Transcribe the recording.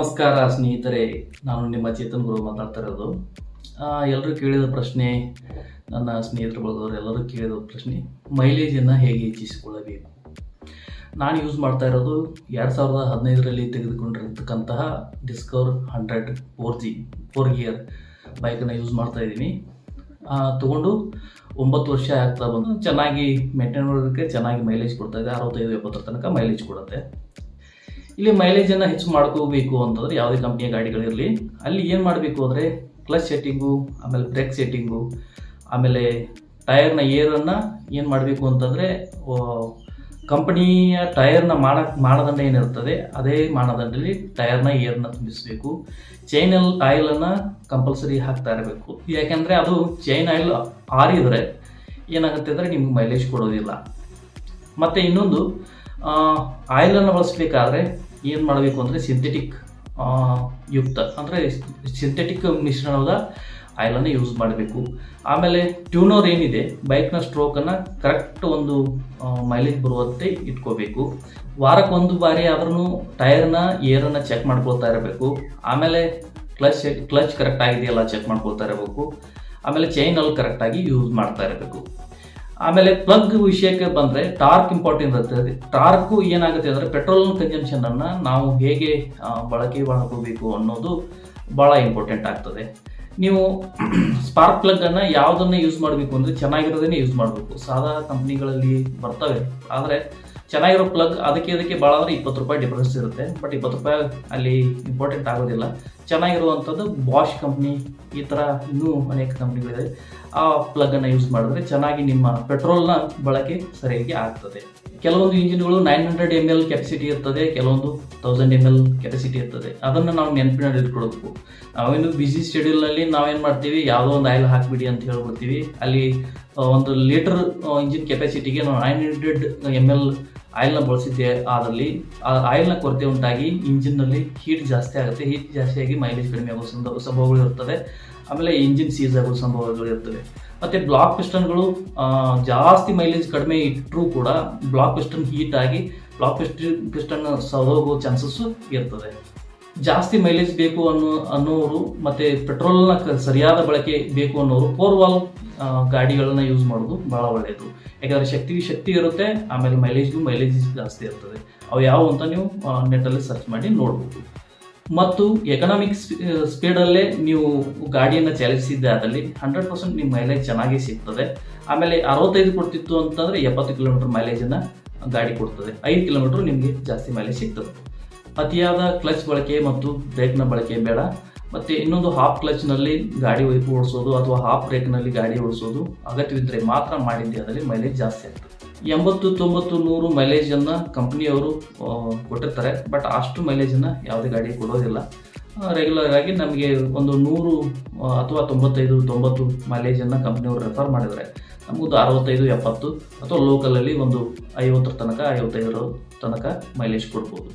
ನಮಸ್ಕಾರ ಸ್ನೇಹಿತರೆ, ನಾನು ನಿಮ್ಮ ಚೇತನ್ ಗುರು ಮಾತಾಡ್ತಾ ಇರೋದು. ಎಲ್ಲರೂ ಕೇಳಿದ ಪ್ರಶ್ನೆ, ನನ್ನ ಸ್ನೇಹಿತರು ಬಳಗದವರು ಎಲ್ಲರೂ ಕೇಳಿದ ಪ್ರಶ್ನೆ, ಮೈಲೇಜನ್ನು ಹೇಗೆ ಹೆಚ್ಚಿಸಿಕೊಳ್ಳಬೇಕು? ನಾನು ಯೂಸ್ ಮಾಡ್ತಾ ಇರೋದು ಎರಡು ಸಾವಿರದ ಹದಿನೈದರಲ್ಲಿ ತೆಗೆದುಕೊಂಡಿರ್ತಕ್ಕಂತಹ Discover hundred four G four gear ಬೈಕನ್ನು ಯೂಸ್ ಮಾಡ್ತಾ ಇದ್ದೀನಿ. ತಗೊಂಡು ಒಂಬತ್ತು ವರ್ಷ ಆಗ್ತಾ ಬಂದು ಚೆನ್ನಾಗಿ ಮೇಂಟೈನ್ ಮಾಡೋದಕ್ಕೆ ಚೆನ್ನಾಗಿ ಮೈಲೇಜ್ ಕೊಡ್ತಾ ಇದೆ, ಅರವತ್ತೈದು, ಎಪ್ಪತ್ತರ ತನಕ ಮೈಲೇಜ್ ಕೊಡುತ್ತೆ. ಇಲ್ಲಿ ಮೈಲೇಜನ್ನು ಹೆಚ್ಚು ಮಾಡ್ಕೋಬೇಕು ಅಂತಂದ್ರೆ ಯಾವುದೇ ಕಂಪ್ನಿಯ ಗಾಡಿಗಳಿರಲಿ. ಅಲ್ಲಿ ಏನು ಮಾಡಬೇಕು ಅಂದರೆ ಕ್ಲಚ್ ಸೆಟ್ಟಿಂಗು ಆಮೇಲೆ ಬ್ರೇಕ್ ಸೆಟ್ಟಿಂಗು ಆಮೇಲೆ ಟೈರ್ನ ಏರನ್ನು ಏನು ಮಾಡಬೇಕು ಅಂತಂದರೆ ಕಂಪನಿಯ ಟೈರ್ನ ಮಾಡಕ್ಕೆ ಮಾನದಂಡ ಏನಿರ್ತದೆ, ಅದೇ ಮಾನದಂಡದಲ್ಲಿ ಟೈರ್ನ ಏರ್ನ ತುಂಬಿಸಬೇಕು. ಚೈನಲ್ಲಿ ಆಯಿಲನ್ನು ಕಂಪಲ್ಸರಿ ಹಾಕ್ತಾ ಇರಬೇಕು. ಯಾಕೆಂದರೆ ಅದು ಚೈನ್ ಆಯಿಲ್ ಆರಿದರೆ ಏನಾಗುತ್ತೆ ಅಂದರೆ ನಿಮ್ಗೆ ಮೈಲೇಜ್ ಕೊಡೋದಿಲ್ಲ. ಮತ್ತು ಇನ್ನೊಂದು ಆಯಿಲನ್ನು ಬಳಸಬೇಕಾದ್ರೆ ಏನು ಮಾಡಬೇಕು ಅಂದರೆ ಸಿಂಥೆಟಿಕ್ ಯುಕ್ತ, ಅಂದರೆ ಸಿಂಥೆಟಿಕ್ ಮಿಶ್ರಣದ ಆಯಿಲನ್ನು ಯೂಸ್ ಮಾಡಬೇಕು. ಆಮೇಲೆ ಟ್ಯೂನರ್ ಏನಿದೆ ಬೈಕ್ನ ಸ್ಟ್ರೋಕನ್ನು ಕರೆಕ್ಟ್ ಒಂದು ಮೈಲೇಜ್ ಬರುವಂತೆ ಇಟ್ಕೋಬೇಕು. ವಾರಕ್ಕೊಂದು ಬಾರಿ ಆದ್ರೂ ಟೈರ್ನ ಏರನ್ನು ಚೆಕ್ ಮಾಡ್ಕೊಳ್ತಾ ಇರಬೇಕು. ಆಮೇಲೆ ಕ್ಲಚ್ ಕ್ಲಚ್ ಕರೆಕ್ಟ್ ಆಗಿದೆಯಲ್ಲ ಚೆಕ್ ಮಾಡ್ಕೊಳ್ತಾ ಇರಬೇಕು. ಆಮೇಲೆ ಚೈನಲ್ಲಿ ಕರೆಕ್ಟಾಗಿ ಯೂಸ್ ಮಾಡ್ತಾ ಇರಬೇಕು. ಆಮೇಲೆ ಪ್ಲಗ್ ವಿಷಯಕ್ಕೆ ಬಂದರೆ ಟಾರ್ಕ್ ಇಂಪಾರ್ಟೆಂಟ್ ಇರ್ತದೆ ಟಾರ್ಕು ಏನಾಗುತ್ತೆ ಅಂದರೆ ಪೆಟ್ರೋಲ್ ಕನ್ಸಂಪ್ಷನನ್ನು ನಾವು ಹೇಗೆ ಬಳಕೆ ಮಾಡ್ಕೋಬೇಕು ಅನ್ನೋದು ಭಾಳ ಇಂಪಾರ್ಟೆಂಟ್ ಆಗ್ತದೆ. ನೀವು ಸ್ಪಾರ್ಕ್ ಪ್ಲಗ್ಗನ್ನು ಯಾವುದನ್ನು ಯೂಸ್ ಮಾಡಬೇಕು ಅಂದರೆ ಚೆನ್ನಾಗಿರೋದನ್ನೇ ಯೂಸ್ ಮಾಡಬೇಕು. ಸಾದಾ ಕಂಪ್ನಿಗಳಲ್ಲಿ ಬರ್ತವೆ. ಆದರೆ ಚೆನ್ನಾಗಿರೋ ಪ್ಲಗ್ ಅದಕ್ಕೆ ಅದಕ್ಕೆ ಭಾಳ ಅಂದರೆ ಇಪ್ಪತ್ತು ರೂಪಾಯಿ ಡಿಫ್ರೆನ್ಸ್ ಇರುತ್ತೆ. ಬಟ್ ಇಪ್ಪತ್ತು ರೂಪಾಯಿ ಅಲ್ಲಿ ಇಂಪಾರ್ಟೆಂಟ್ ಆಗೋದಿಲ್ಲ. ಚೆನ್ನಾಗಿರುವಂಥದ್ದು ಬಾಷ್ ಕಂಪ್ನಿ ಈ ಥರ ಇನ್ನೂ ಅನೇಕ ಕಂಪ್ನಿಗಳಿದೆ ಆ ಪ್ಲಗನ್ನು ಯೂಸ್ ಮಾಡಿದ್ರೆ ಚೆನ್ನಾಗಿ ನಿಮ್ಮ ಪೆಟ್ರೋಲ್ನ ಬಳಕೆ ಸರಿಯಾಗಿ ಆಗ್ತದೆ. ಕೆಲವೊಂದು ಇಂಜಿನ್ಗಳು nine hundred M L capacity ಇರ್ತದೆ, ಕೆಲವೊಂದು ತೌಸಂಡ್ ಎಂ ಎಲ್ ಕೆಪಾಸಿಟಿ ಇರ್ತದೆ. ಅದನ್ನು ನಾವು ನೆನಪಿನಲ್ಲಿ ಇಟ್ಕೊಳ್ಬೇಕು ನಾವೇನು ಬಿಸಿ ಶೆಡ್ಯೂಲ್ನಲ್ಲಿ ನಾವೇನು ಮಾಡ್ತೀವಿ? ಯಾವುದೋ ಒಂದು ಆಯಿಲ್ ಹಾಕಿಬಿಡಿ ಅಂತ ಹೇಳ್ಬಿಡ್ತೀವಿ. ಅಲ್ಲಿ ಒಂದು ಲೀಟರ್ ಇಂಜಿನ್ ಕೆಪಾಸಿಟಿಗೆ ನಾವು ನೈನ್ ಹಂಡ್ರೆಡ್ ಎಂ ಎಲ್ ಆಯಿಲ್ನ ಬಳಸಿದ್ದೆ ಆ ಆಯಿಲ್ನ ಕೊರತೆ ಉಂಟಾಗಿ ಇಂಜಿನ್ನಲ್ಲಿ ಹೀಟ್ ಜಾಸ್ತಿ ಆಗುತ್ತೆ. ಹೀಟ್ ಜಾಸ್ತಿಯಾಗಿ ಮೈಲೇಜ್ ಕಡಿಮೆ ಆಗೋ ಸಂದ ಸಂಭವಗಳು ಇರ್ತದೆ ಆಮೇಲೆ ಇಂಜಿನ್ ಸೀಸ್ ಆಗುವ ಸಂಭವಗಳು ಇರ್ತವೆ ಮತ್ತು ಬ್ಲಾಕ್ ಪಿಸ್ಟನ್ಗಳು ಜಾಸ್ತಿ ಮೈಲೇಜ್ ಕಡಿಮೆ ಇಟ್ಟರೂ ಕೂಡ ಬ್ಲಾಕ್ ಪಿಸ್ಟನ್ ಹೀಟ್ ಆಗಿ ಬ್ಲಾಕ್ ಪಿಸ್ಟನ್ ಪಿಸ್ಟನ್ ಸದೋಗೋ ಚಾನ್ಸಸ್ಸು ಇರ್ತದೆ. ಜಾಸ್ತಿ ಮೈಲೇಜ್ ಬೇಕು ಅನ್ನೋ, ಅನ್ನೋರು ಮತ್ತು ಪೆಟ್ರೋಲ್ನ ಸರಿಯಾದ ಬಳಕೆ ಬೇಕು ಅನ್ನೋರು ಫೋರ್ ವಾಲ್ ಗಾಡಿಗಳನ್ನು ಯೂಸ್ ಮಾಡೋದು ಭಾಳ ಒಳ್ಳೆಯದು ಯಾಕಂದರೆ ಶಕ್ತಿಗೆ ಶಕ್ತಿ ಇರುತ್ತೆ, ಆಮೇಲೆ ಮೈಲೇಜ್ಗೂ ಮೈಲೇಜ್ ಜಾಸ್ತಿ ಇರ್ತದೆ. ಅವು ಯಾವ ಅಂತ ನೀವು ನೆಟ್ಟಲ್ಲಿ ಸರ್ಚ್ ಮಾಡಿ ನೋಡ್ಬೋದು. ಮತ್ತು ಎಕನಾಮಿಕ್ ಸ್ಪೀಡಲ್ಲೇ ನೀವು ಗಾಡಿಯನ್ನು ಚಲಿಸಿದ್ದೆ ಅದರಲ್ಲಿ ಹಂಡ್ರೆಡ್ ಪರ್ಸೆಂಟ್ ನಿಮ್ಮ ಮೈಲೇಜ್ ಚೆನ್ನಾಗಿ ಸಿಗ್ತದೆ. ಆಮೇಲೆ ಅರವತ್ತೈದು ಕೊಡ್ತಿತ್ತು ಅಂತಂದರೆ ಎಪ್ಪತ್ತು ಕಿಲೋಮೀಟರ್ ಮೈಲೇಜನ್ನು ಗಾಡಿ ಕೊಡ್ತದೆ. ಐದು ಕಿಲೋಮೀಟರ್ ನಿಮಗೆ ಜಾಸ್ತಿ ಮೈಲೇಜ್ ಸಿಗ್ತದೆ. ಅತಿಯಾದ ಕ್ಲಚ್ ಬಳಕೆ ಮತ್ತು ಬ್ರೇಕ್ನ ಬಳಕೆ ಬೇಡ. ಮತ್ತು ಇನ್ನೊಂದು ಹಾಫ್ ಕ್ಲಚ್ನಲ್ಲಿ ಗಾಡಿ ಓಡಿಸೋದು ಅಥವಾ ಹಾಫ್ ಬ್ರೇಕ್ನಲ್ಲಿ ಗಾಡಿ ಓಡಿಸೋದು ಅಗತ್ಯವಿದ್ದರೆ ಮಾತ್ರ ಮಾಡಿದ್ದೆ ಅದರಲ್ಲಿ ಮೈಲೇಜ್ ಜಾಸ್ತಿ ಆಗ್ತದೆ ಎಂಬತ್ತು, ತೊಂಬತ್ತು, ನೂರು ಮೈಲೇಜನ್ನು ಕಂಪ್ನಿಯವರು ಕೊಟ್ಟಿರ್ತಾರೆ. ಬಟ್ ಅಷ್ಟು ಮೈಲೇಜನ್ನು ಯಾವುದೇ ಗಾಡಿ ಕೊಡೋದಿಲ್ಲ. ರೆಗ್ಯುಲರ್ ಆಗಿ ನಮಗೆ ಒಂದು ನೂರು ಅಥವಾ ತೊಂಬತ್ತೈದು, ತೊಂಬತ್ತು ಮೈಲೇಜನ್ನು ಕಂಪ್ನಿಯವರು ರೆಫರ್ ಮಾಡಿದರೆ ನಮಗೊಂದು ಅರವತ್ತೈದು, ಎಪ್ಪತ್ತು ಅಥವಾ ಲೋಕಲಲ್ಲಿ ಒಂದು ಐವತ್ತರ ತನಕ, ಐವತ್ತೈದರ ತನಕ ಮೈಲೇಜ್ ಕೊಡ್ಬೋದು.